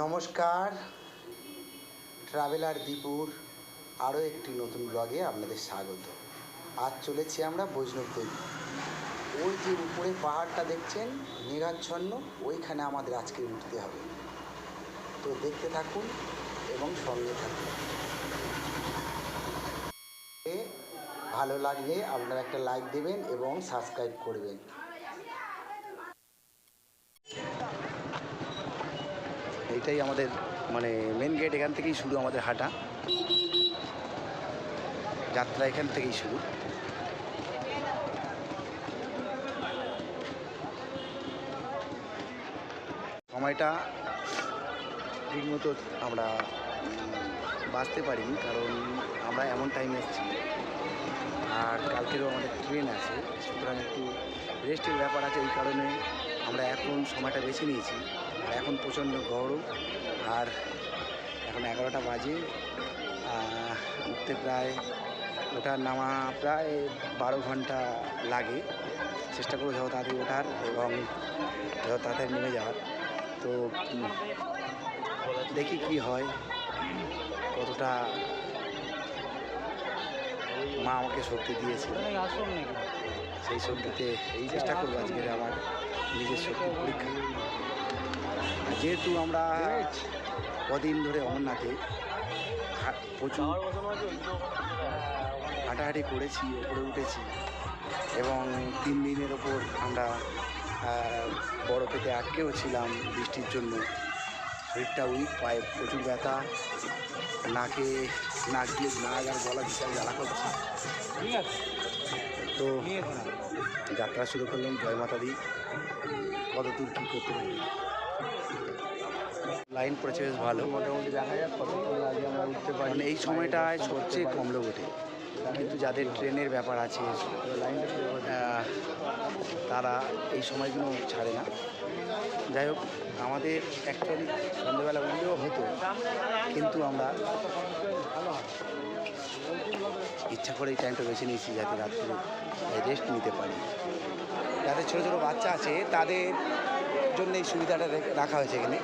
নমস্কার, ট্রাভেলার দীপুর, আরও একটি নতুন ব্লগে আপনাদের স্বাগত। আজ চলেছি আমরা বৈষ্ণব দেবী ওই যে উপরে পাহাড়টা দেখছেন মেঘাচ্ছন্ন ওইখানে আমাদের আজকে উঠতে হবে। তো দেখতে থাকুন এবং সঙ্গে থাকুন। ভালো লাগলে আপনারা একটা লাইক দেবেন এবং সাবস্ক্রাইব করবেন। এইটাই আমাদের মানে মেন গেট এখান থেকেই শুরু আমাদের হাঁটা। যাত্রা এখান থেকেই শুরু। সময়টা ঠিক মতো আমরা বাঁচতে পারিনি, কারণ আমরা এমন টাইমে এসেছি। আর কালকেরও আমাদের ট্রেন আছে, সুতরাং একটু রেস্টের ব্যাপার আছে, এই কারণে আমরা এখন সময়টা বেছে নিয়েছি। আর এখন প্রচণ্ড গরম আর এখন এগারোটা বাজে। উঠতে প্রায় ওঠার নামা প্রায় বারো ঘণ্টা লাগে। চেষ্টা করব যত তাড়াতাড়ি ওঠার এবং যত তাড়াতাড়ি নেমে যাওয়ার। তো দেখি কি হয়, কতটা মা আমাকে শক্তি দিয়েছে। সেই শক্তিতে এই চেষ্টা করব আজকের আমার নিজের শক্তি পরীক্ষা। যেহেতু আমরা কদিন ধরে অমরনাথে প্রচুর হাঁটাহাঁটি করেছি, ওপরে উঠেছি এবং তিন দিনের ওপর আমরা বরফেতে আটকেও ছিলাম বৃষ্টির জন্য। শরীরটা উইক, পায়ে প্রচুর ব্যথা, নাকে নাক দিয়ে নাক আর গলা বিশাল জ্বালা করছে। তো যাত্রা শুরু করলাম, জয় মাতা দি কত দূর কী করতে পারি লাইন পড়েছে বেশ ভালো। মোটামুটি দেখা যাক আমরা উঠতে পারি। মানে এই সময়টায় সবচেয়ে কম লোক ওঠে কিন্তু যাদের ট্রেনের ব্যাপার আছে তারা এই সময়গুলো ছাড়ে না। যাই হোক আমাদের অ্যাকচুয়ালি সন্ধ্যেবেলা উঠলেও হতো কিন্তু আমরা ইচ্ছা করে এই টাইমটা বেছে নিয়েছি যাতে রাত্রে রেস্ট নিতে পারি। যাদের ছোটো ছোটো বাচ্চা আছে তাদের জন্য এই সুবিধাটা রাখা হয়েছে এখানে।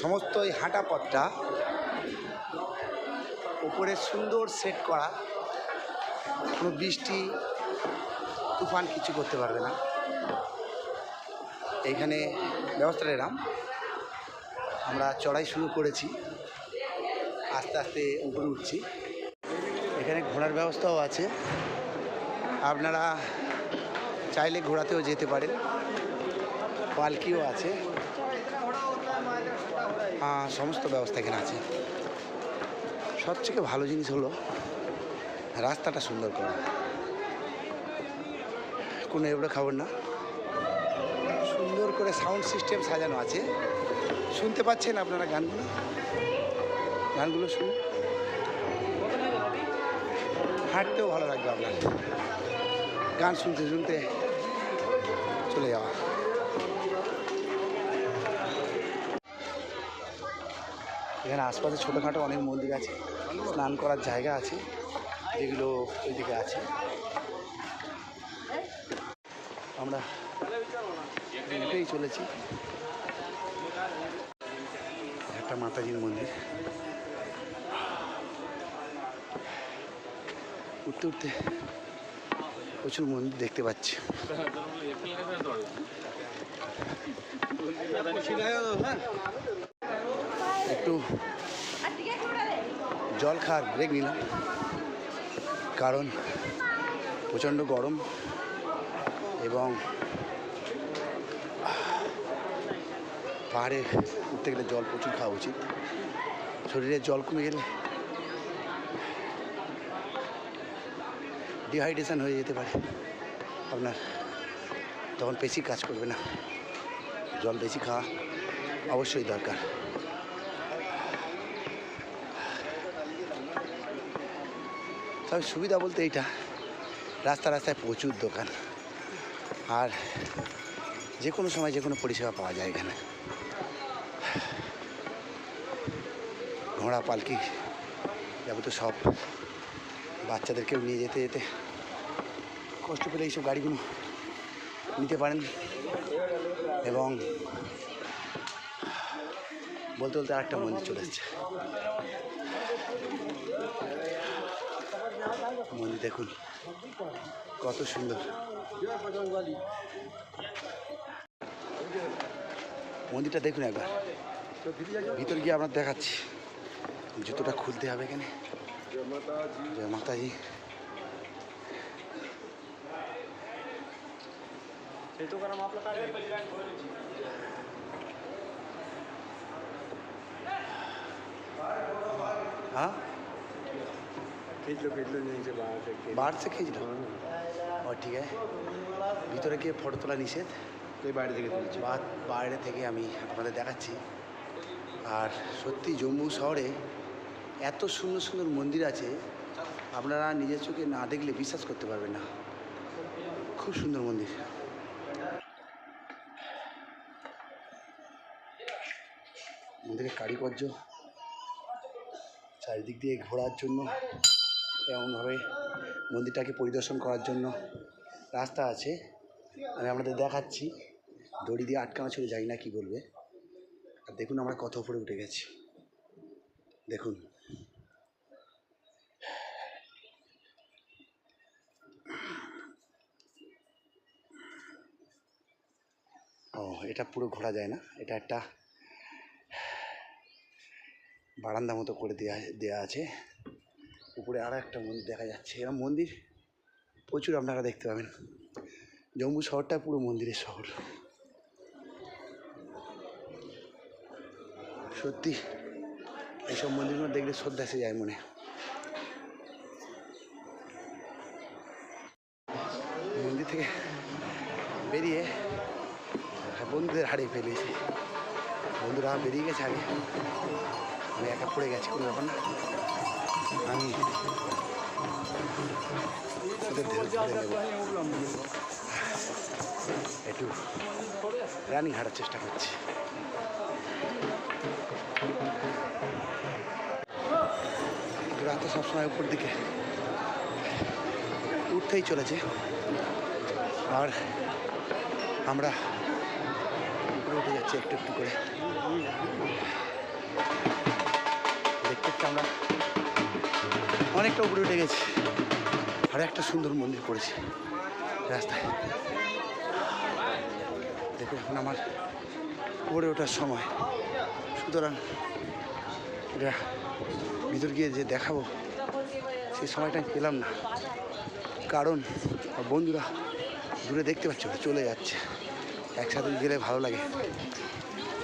সমস্ত এই হাঁটা পথটা উপরে সুন্দর সেট করা। কোনো বৃষ্টি, তুফান কিছু করতে পারবে না। এইখানে ব্যবস্থা এরাম আমরা চড়াই শুরু করেছি। আস্তে আস্তে উপরে উঠছি। এখানে ঘোড়ার ব্যবস্থাও আছে। আপনারা চাইলে ঘোড়াতেও যেতে পারেন। পালকিও আছে। সমস্ত ব্যবস্থা এখানে আছে। সবথেকে ভালো জিনিস হলো, রাস্তাটা সুন্দর করা। কোনো এবড়ো খাবার না। সুন্দর করে সাউন্ড সিস্টেম সাজানো আছে। শুনতে পাচ্ছেন আপনারা গানগুলো? গানগুলো শুনুন। হাঁটতেও ভালো লাগবে আপনার গান শুনতে শুনতে চলে যাওয়া। এখানে আশপাশে ছোটোখাটো অনেক মন্দির আছে, স্নান করার জায়গা আছে, যেগুলো ওইদিকে আছে। আমরা উঠেই চলেছি। একটা মাতাজির মন্দির। উঠতে উঠতে প্রচুর মন্দির দেখতে পাচ্ছি। একটু জল খাওয়ার ব্রেক নিলাম। কারণ প্রচণ্ড গরম এবং পাহাড়ে উঠতে গেলে জল প্রচুর খাওয়া উচিত। শরীরে জল কমে গেলে ডিহাইড্রেশন হয়ে যেতে পারে। আপনার তখন বেশি কাজ করবে না। জল বেশি খাওয়া অবশ্যই দরকার। তবে সুবিধা বলতে এইটা রাস্তা রাস্তায় প্রচুর দোকান। আর যে কোনো সময় যে কোনো পরিষেবা পাওয়া যায় এখানে। ঘোড়া, পালকি যাবতীয় সব বাচ্চাদেরকেও নিয়ে যেতে যেতে কষ্ট পেলে এইসব গাড়িগুলো নিতে পারেন। এবং বলতে বলতে আরেকটা মন্দির চলে এসছে। মন্দির, দেখুন, কত সুন্দর। মন্দিরটা দেখুন একবার। ভিতর গিয়ে আপনার দেখাচ্ছি। জুতোটা খুলতে হবে এখানে। জয় মাতাজি। हाँ खींच लो खींच लो यहीं से बाहर से खींच बाहर से खींच लो ও ঠিক আছে ভিতরে গিয়ে ফটো তোলা নিষেধ তুই বাইরে থেকে তুলছি বা বাইরে থেকে আমি আপনাদের দেখাচ্ছি আর সত্যি জম্মু শহরে এত সুন্দর সুন্দর মন্দির আছে আপনারা নিজের চোখে না দেখলে বিশ্বাস করতে পারবেন না খুব সুন্দর মন্দির মন্দিরের কারিকর্য চারিদিক দিয়ে ঘোরার জন্য এমনভাবে মন্দিরটাকে পরিদর্শন করার জন্য রাস্তা আছে। আমি আপনাদের দেখাচ্ছি। দড়ি দিয়ে আটকানো ছিল, জানি না কি বলবে। আর দেখুন আমরা কত উপরে উঠে গেছি। দেখুন। ও, এটা পুরো ঘোরা যায় না। এটা একটা বারান্দা মতো করে দেওয়া দেওয়া আছে। উপরে আরও একটা মন্দির দেখা যাচ্ছে। এরকম মন্দির প্রচুর আপনারা দেখতে পাবেন। জম্মু শহরটা পুরো মন্দিরের শহর। সত্যি, এইসব মন্দিরগুলো দেখলে শ্রদ্ধা এসে যায় মনে। মন্দির থেকে বেরিয়ে বন্ধুদের হারিয়ে ফেলেছি বন্ধুরা বেরিয়ে গেছে আগে। আমি একা পড়ে গেছি, কোনো ব্যাপার না। একটু রানিং হাঁটার চেষ্টা করছি। রাতে সবসময় উপর দিকে উঠতেই চলেছে। আর আমরা উপরে উঠে যাচ্ছি একটু একটু করে। দেখতে আমরা অনেকটা উপরে উঠে গেছি। আর একটা সুন্দর মন্দির পড়েছে। রাস্তায়। দেখুন, এখন আমার উপরে ওঠার সময়। সুতরাং এটা ভিতর গিয়ে যে দেখাবো সেই সময়টা পেলাম না। কারণ বন্ধুরা দূরে দেখতে পাচ্ছ চলে যাচ্ছে। একসাথে গেলে ভালো লাগে।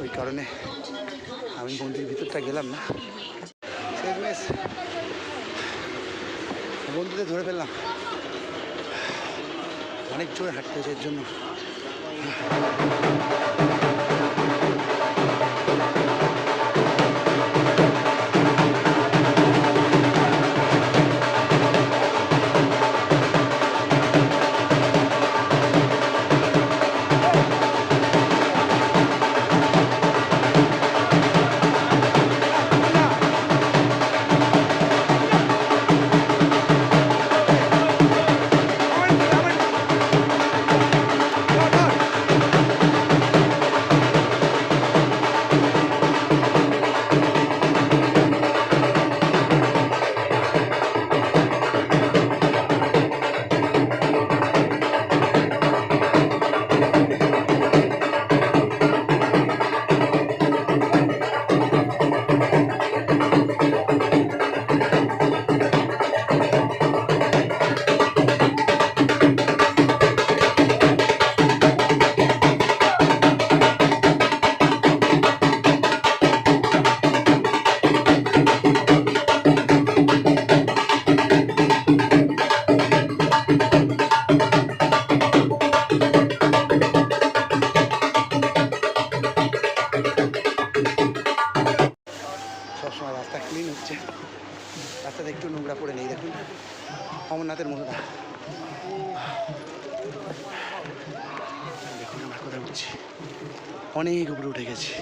ওই কারণে আমি মন্দিরের ভিতরটা গেলাম না। বন্ধুদের ধরে ফেললাম। অনেক জোরে হাঁটতে হয়েছে এর জন্য। অনেক উপরে উঠে গেছি।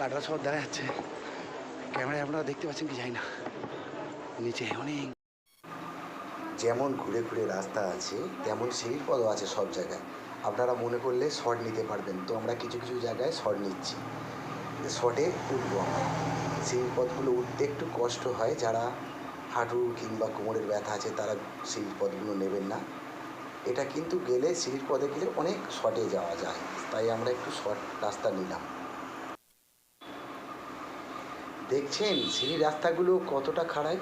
কাটরা শহর দেখা যাচ্ছে। ক্যামেরায় আপনারা দেখতে পাচ্ছেন কি যাই না। নিচে অনেক যেমন ঘুরে ঘুরে রাস্তা আছে, তেমন সিঁড়ির পদও আছে সব জায়গায়। আপনারা মনে করলে শর্ট নিতে পারবেন। তো আমরা কিছু কিছু জায়গায় শর্ট নিচ্ছি। শর্টে উঠবো আমরা। সিঁড়ির পথগুলো উঠতে একটু কষ্ট হয়, যারা হাঁটু কিংবা কোমরের ব্যথা আছে, তারা সিঁড়ির পথগুলো নেবেন না। এটা কিন্তু গেলে সিঁড়ির পথে গেলে অনেক শর্টে যাওয়া যায়, তাই আমরা একটু শর্ট রাস্তা নিলাম। দেখছেন, সিঁড়ির রাস্তাগুলো কতটা খাড়ায়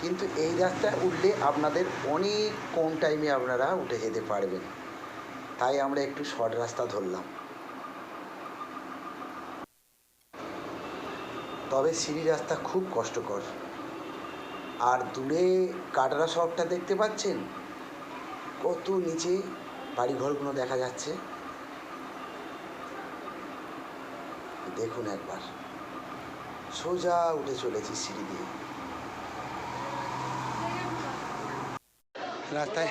কিন্তু এই রাস্তায় উঠলে আপনাদের অনেক কম টাইমে আপনারা উঠে যেতে পারবেন। তাই আমরা একটু শর্ট রাস্তা ধরলাম। তবে সিঁড়ি রাস্তা খুব কষ্টকর। আর দূরে কাটরা শহরটা দেখতে পাচ্ছেন? কত নিচে বাড়িঘরগুলো দেখা যাচ্ছে। দেখুন একবার। সোজা উঠে চলেছি সিঁড়ি দিয়ে। রাস্তায়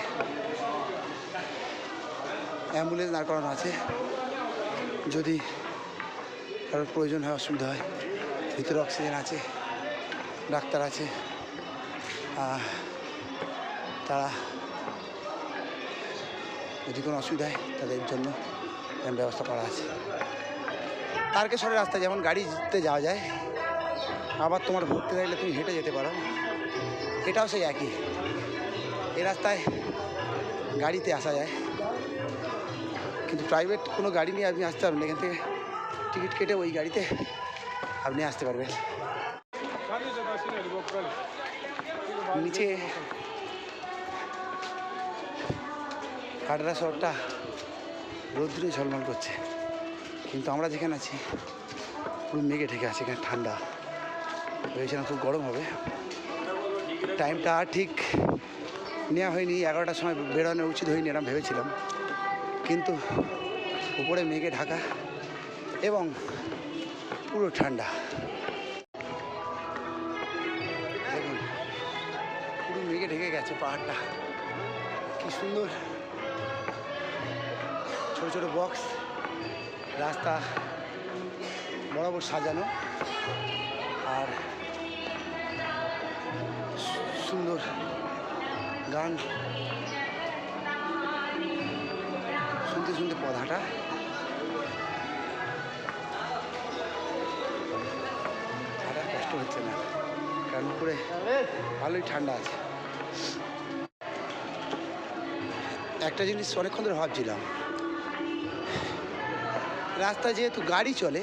অ্যাম্বুলেন্স দাঁড় করানো আছে। যদি কারোর প্রয়োজন হয়, অসুবিধা হয়, ভিতরে অক্সিজেন আছে, ডাক্তার আছে। তারা যদি কোনো অসুবিধা হয় তাদের জন্য ব্যবস্থা করা আছে। তারকেশ্বরের রাস্তা যেমন গাড়িতে যাওয়া যায়, আবার তোমার ভর্তি থাকলে তুমি হেঁটে যেতে পারো। এটাও সেই একই। এই রাস্তায় গাড়িতে আসা যায়। কিন্তু প্রাইভেট কোনো গাড়ি নিয়ে আপনি আসতে পারবেন এখান থেকে টিকিট কেটে ওই গাড়িতে আপনি আসতে পারবেন। নিচে। কাটরা শহরটা রৌদ্রে ঝলমল করছে। কিন্তু আমরা যেখানে আছি, পুরো মেঘে ঢেকে আছে এখানে ঠান্ডা। ভেবেছিলাম খুব গরম হবে। টাইমটা ঠিক নেওয়া হয়নি। এগারোটার সময় বেরোনো উচিত হয়নি এরকম ভেবেছিলাম। কিন্তু উপরে মেঘে ঢাকা এবং পুরো ঠান্ডা। গেছে পাহাড়টা। কি সুন্দর। ছোট ছোট বক্স, রাস্তা, বরাবর সাজানো, আর সুন্দর গান। শুনতে শুনতে হাঁটার কষ্ট হচ্ছে না, কারণ উপরে ভালোই ঠান্ডা আছে। একটা জিনিস অনেকক্ষণ ধরে ভাবছিলাম। রাস্তায় যেহেতু গাড়ি চলে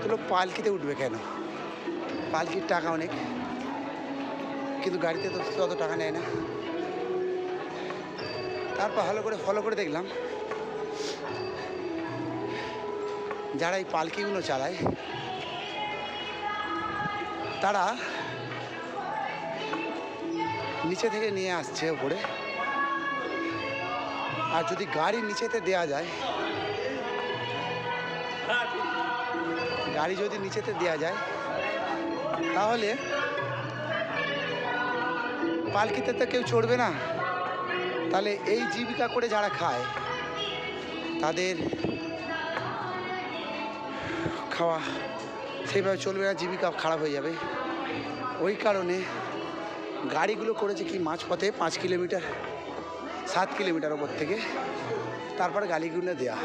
তো পালকিতে উঠবে কেন? পালকির টাকা অনেক, কিন্তু গাড়িতে তো তত টাকা নেয় না। তারপর ভালো করে ফলো করে দেখলাম, যারা এই পালকিগুলো চালায়, তারা নিচে থেকে নিয়ে আসছে উপরে আর যদি গাড়ি নিচেতে দেয়া যায়, গাড়ি যদি নিচেতে দেয়া যায়, তাহলে পালকিতে তো কেউ চড়বে না। তাহলে এই জীবিকা করে যারা খায়, তাদের খাওয়া সেইভাবে চলবে না, জীবিকা খারাপ হয়ে যাবে। ওই কারণে গাড়িগুলো করেছে কি মাঝপথে, পাঁচ কিলোমিটার। সাত কিলোমিটার ওপর থেকে তারপর গাড়িগুলো দেয়া।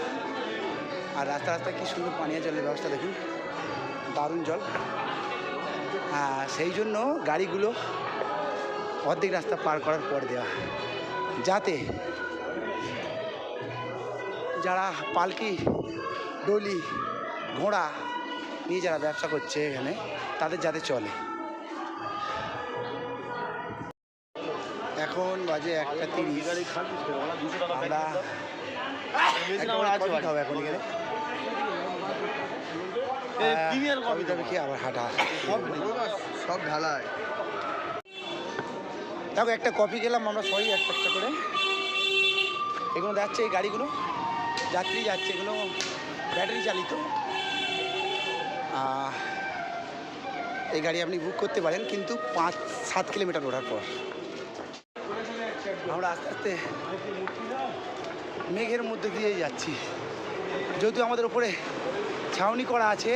আর রাস্তা রাস্তায় কি সুন্দর পানীয় জলের ব্যবস্থা দেখুন। দারুণ জল। সেই জন্য গাড়িগুলো অর্ধেক রাস্তা পার করার পর দেওয়া যাতে যারা পালকি, ডলি, ঘোড়া নিয়ে যারা ব্যবসা করছে এখানে, তাদের যাতে চলে। এখন বাজে একটা তিরিশ। আমরা খাব এখন এখানে। কফি টফি খেয়ে আবার হাঁটা। সব ঢালাই। দেখো একটা কফি খেলাম আমরা সবাই একটা একটা করে। এগুলো যাচ্ছে এই গাড়িগুলো। যাত্রী যাচ্ছে এগুলো ব্যাটারি চালিত। এই গাড়ি আপনি বুক করতে পারেন কিন্তু পাঁচ সাত কিলোমিটার ওঠার পর। আমরা আস্তে আস্তে মেঘের মধ্যে দিয়ে যাচ্ছি। যদিও আমাদের উপরে ছাউনি করা আছে।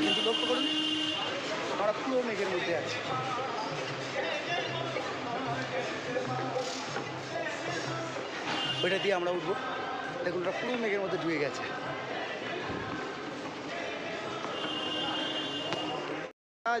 কিন্তু লক্ষ্য করুন, আমরা পুরো মেঘের মধ্যে আছি। ওইটা দিয়ে আমরা উঠবো। দেখুন, ওটা পুরো মেঘের মধ্যে ডুবে গেছে।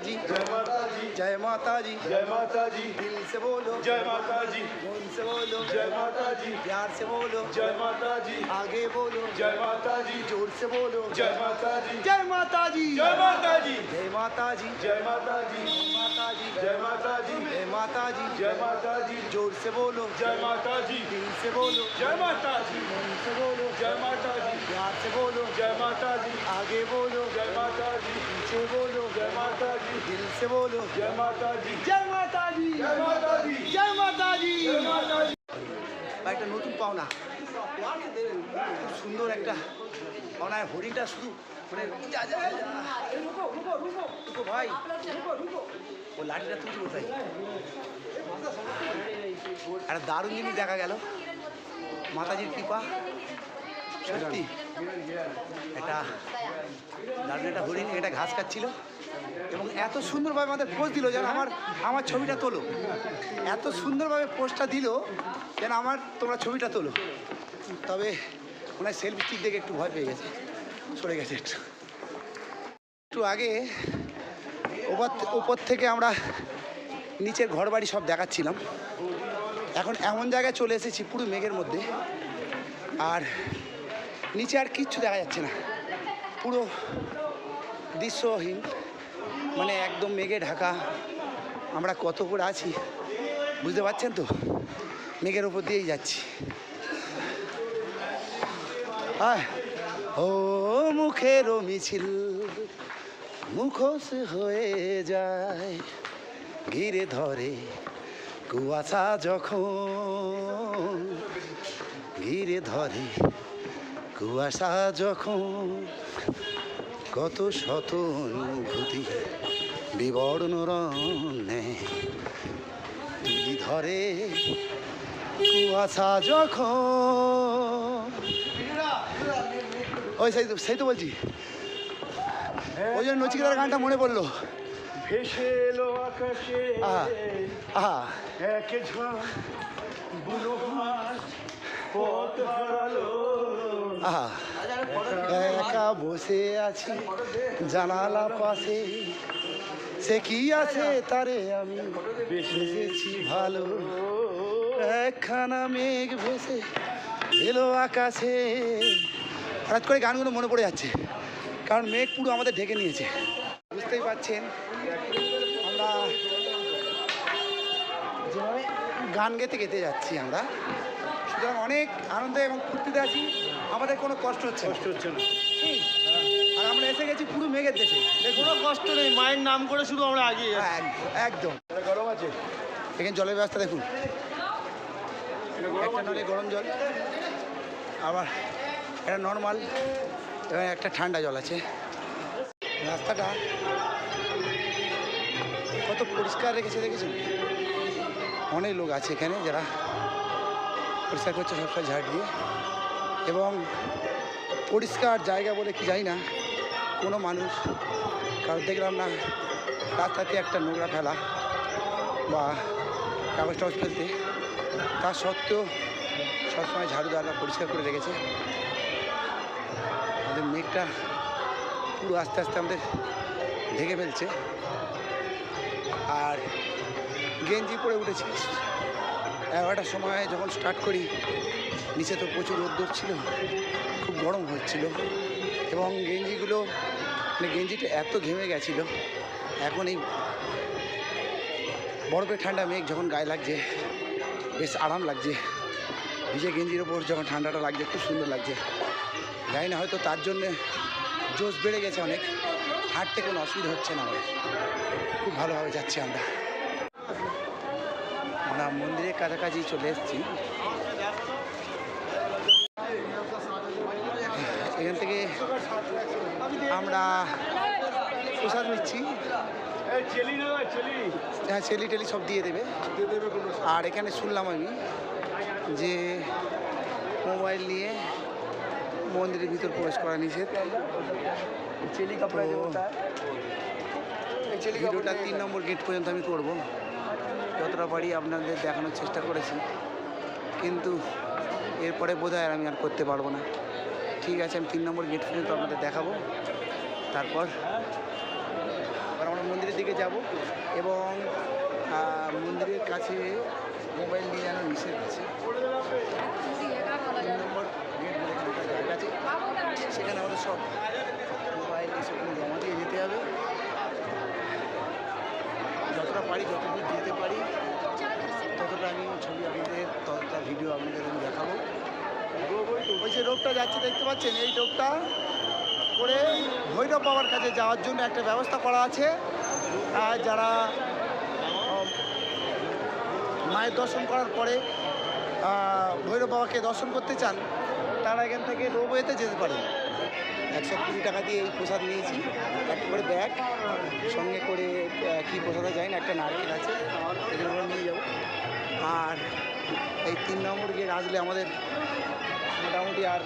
जी जय माता जी जय माता जी जय माता जी दिल से बोलो जय माता जी मन से बोलो जय माता जी प्यार से बोलो जय माता जी आगे बोलो जय माता जी ज़ोर से बोलो जय माता जी जय माता जी जय माता जी जय माता जी जय माता जी माता जी जय माता जी जय माता जी जय माता जी ज़ोर से बोलो जय माता जी दिल से बोलो जय माता जी मन से बोलो जय माता जी प्यार से बोलो जय माता जी आगे बोलो जय माता जी पीछे बोलो से बोलो जय माता जी जय माता जी जय माता जी जय माता जी जय माता जी বা একটা নতুন পাওনা খুব সুন্দর একটা পাওনা আর হরিণটা শুধু মানে যা, যা, যা। রুকো ভাই ও লাঠিটা তুলছে কোথায় একটা দারুণ জিনিস দেখা গেল মাতাজির কৃপা সত্যি এটা দারুণ একটা হরিণ এটা ঘাস খাচ্ছিল এবং এত সুন্দরভাবে আমাদের পোস্ট দিল যেন আমার আমার ছবিটা তোলো। এত সুন্দরভাবে পোস্টটা দিল যেন আমার তোমরা ছবিটা তোলো। তবে ওনার সেলফি স্টিক দেখে একটু ভয় পেয়ে গেছে। সরে গেছে একটু। একটু আগে ওপর ওপর থেকে আমরা নিচের ঘর বাড়ি সব দেখাচ্ছিলাম। এখন এমন জায়গায় চলে এসেছি পুরো মেঘের মধ্যে। আর নিচে আর কিচ্ছু দেখা যাচ্ছে না। পুরো দৃশ্যহীন। মানে একদম মেঘে ঢাকা। আমরা কত করে আছি? বুঝতে পারছেন তো? মেঘের উপর দিয়েই যাচ্ছি। ও মুখেরও মিছিল মুখোশ হয়ে যায়, ঘিরে ধরে কুয়াশা যখন, ঘিরে ধরে কুয়াশা যখন, কত শত অনুভূতি। বিবর্ণ রঙে তুলি ধরে কুয়াশা যখন ওই সেই তো সেই তো বলছি। ওই জন্য নচিকেতার গানটা মনে পড়ল। ভেসে এলো আকাশে আহা আহা। এক বুনো হাঁস পথ হারালো। আহা একা বসে আছি জানালা পাশে। সে কি আছে তারে আমি বেসেছি ভালো। একখানা মেঘ ভেসে এলো আকাশে। হঠাৎ করে গানগুলো মনে পড়ে যাচ্ছে কারণ মেঘ পুরো আমাদের ঢেকে নিয়েছে। বুঝতেই পারছেন আমরা যেভাবে গান গেতে গেতে যাচ্ছি আমরা সুতরাং অনেক আনন্দে এবং ফুর্তিতে আছি। আমাদের কোনো কষ্ট হচ্ছে কষ্ট হচ্ছে না। আর আমরা এসে গেছি পুরো মেঘের দেশে। কোনো কষ্ট নেই মায়ের নাম করে শুধু আমরা আগিয়ে হ্যাঁ, একদম। গরম আছে এখানে জলের ব্যবস্থা দেখুন। একটা নলে গরম জল আবার এটা নর্মাল এবং একটা ঠান্ডা জল আছে। রাস্তাটা কত পরিষ্কার রেখেছে দেখেছেন? অনেক লোক আছে এখানে যারা পরিষ্কার করছে সবসময় ঝাড় দিয়ে। এবং পরিষ্কার জায়গা বলে কি জানি না। কোনো মানুষ কারও দেখলাম না। রাস্তাতে একটা নোংরা ফেলা বা কাগজ টাগজ ফেলতে। তা সত্ত্বেও সবসময় ঝাড়ু দাঁড়া পরিষ্কার করে রেখেছে। আমাদের মেঘটা পুরো আস্তে আস্তে আমাদের ঢেকে ফেলছে। আর গেঞ্জি পরে উঠেছি। এগারোটার সময় যখন স্টার্ট করি, নিচে তো প্রচুর রোদ্দুর ছিল। খুব গরম হচ্ছিল। এবং গেঞ্জিগুলো মানে গেঞ্জিটা এত ঘেমে গেছিল। এখন এই বরফের ঠান্ডা মেঘ যখন গায়ে লাগছে, বেশ আরাম লাগছে। ভিজে গেঞ্জির ওপর যখন ঠান্ডাটা লাগছে, খুব সুন্দর লাগছে। জানি না, হয়তো তার জন্যে জোশ বেড়ে গেছে অনেক। হাঁটতে কোনো অসুবিধা হচ্ছে না আমাদের। খুব ভালোভাবে যাচ্ছি আমরা। আমরা মন্দিরের কাছাকাছি চলে এসেছি এখান থেকে আমরা প্রসাদ নিচ্ছি। হ্যাঁ চেলি টেলি সব দিয়ে দেবে। আর এখানে শুনলাম আমি যে মোবাইল নিয়ে মন্দিরের ভিতর প্রবেশ করা নিষেধ। ভিডিওটা তিন নম্বর গেট পর্যন্ত আমি করব। যতটা পারি আপনাদের দেখানোর চেষ্টা করেছি। কিন্তু এরপরে বোধ আমি আর করতে পারব না। ঠিক আছে আমি তিন নম্বর গেট পর্যন্ত আপনাদের দেখাবো। তারপর আমরা মন্দিরের দিকে যাব এবং মন্দিরের কাছে মোবাইল নিয়ে যেন আছে। তিন নম্বর সেখানে আমাদের সব মোবাইল এসব জমা দিয়ে যেতে হবে। যতটা পারি, যতদূর যেতে পারি, ততটা আমি ছবি আপনাদের, ততটা ভিডিও আপনাদের আমি দেখাবো। ওই যে রোগটা যাচ্ছে, দেখতে পাচ্ছেন? এই রোগটা করে ভৈরব বাবার কাছে যাওয়ার জন্য একটা ব্যবস্থা করা আছে। যারা মায়ের দর্শন করার পরে ভৈরব বাবাকে দর্শন করতে চান, তারা এখান থেকে রোবওয়েতে যেতে পারেন একশো কুড়ি টাকা দিয়ে এই প্রসাদ নিয়েছি। একটা করে ব্যাগ, সঙ্গে করে কী প্রসাদে যায় না, একটা নারকেল আছে, এগুলো নিয়ে যাব। আর এই তিন নম্বর গেট আসলে আমাদের মোটামুটি আর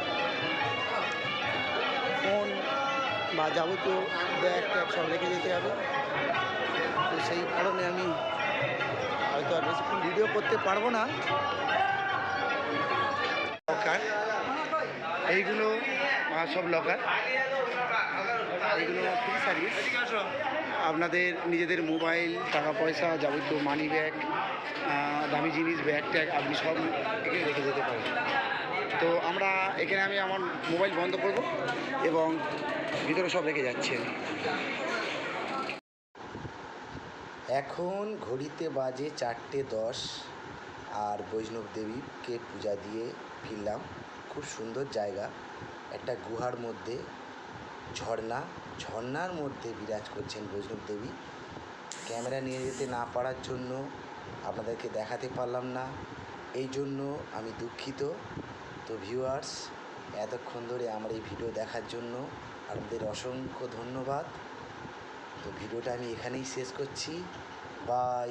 ফোন বা যাবতীয় ব্যাগ ট্যাগ সব রেখে যেতে হবে। তো সেই কারণে আমি হয়তো আর বেশিক্ষণ ভিডিও করতে পারব না। লকার। এইগুলো সব লকার। এইগুলো ফ্রি সার্ভিস আপনাদের নিজেদের মোবাইল টাকা পয়সা যাবতীয় মানি ব্যাগ দামি জিনিস ব্যাগ ট্যাগ আপনি সব রেখে যেতে পারেন। তো আমরা এখানে আমি আমার মোবাইল বন্ধ করব এবং ভিতরে সব রেখে যাচ্ছি। এখন ঘড়িতে বাজে চারটে দশ আর বৈষ্ণব দেবীকে পূজা দিয়ে ফিরলাম। খুব সুন্দর জায়গা। একটা গুহার মধ্যে ঝর্ণা। ঝর্ণার মধ্যে বিরাজ করছেন বৈষ্ণব দেবী। ক্যামেরা নিয়ে যেতে না পারার জন্য আপনাদেরকে দেখাতে পারলাম না। এই জন্য আমি দুঃখিত। তো ভিউয়ার্স এতক্ষণ ধরে আমার এই ভিডিও দেখার জন্য আপনাদের অসংখ্য ধন্যবাদ। তো ভিডিওটা আমি এখানেই শেষ করছি। বাই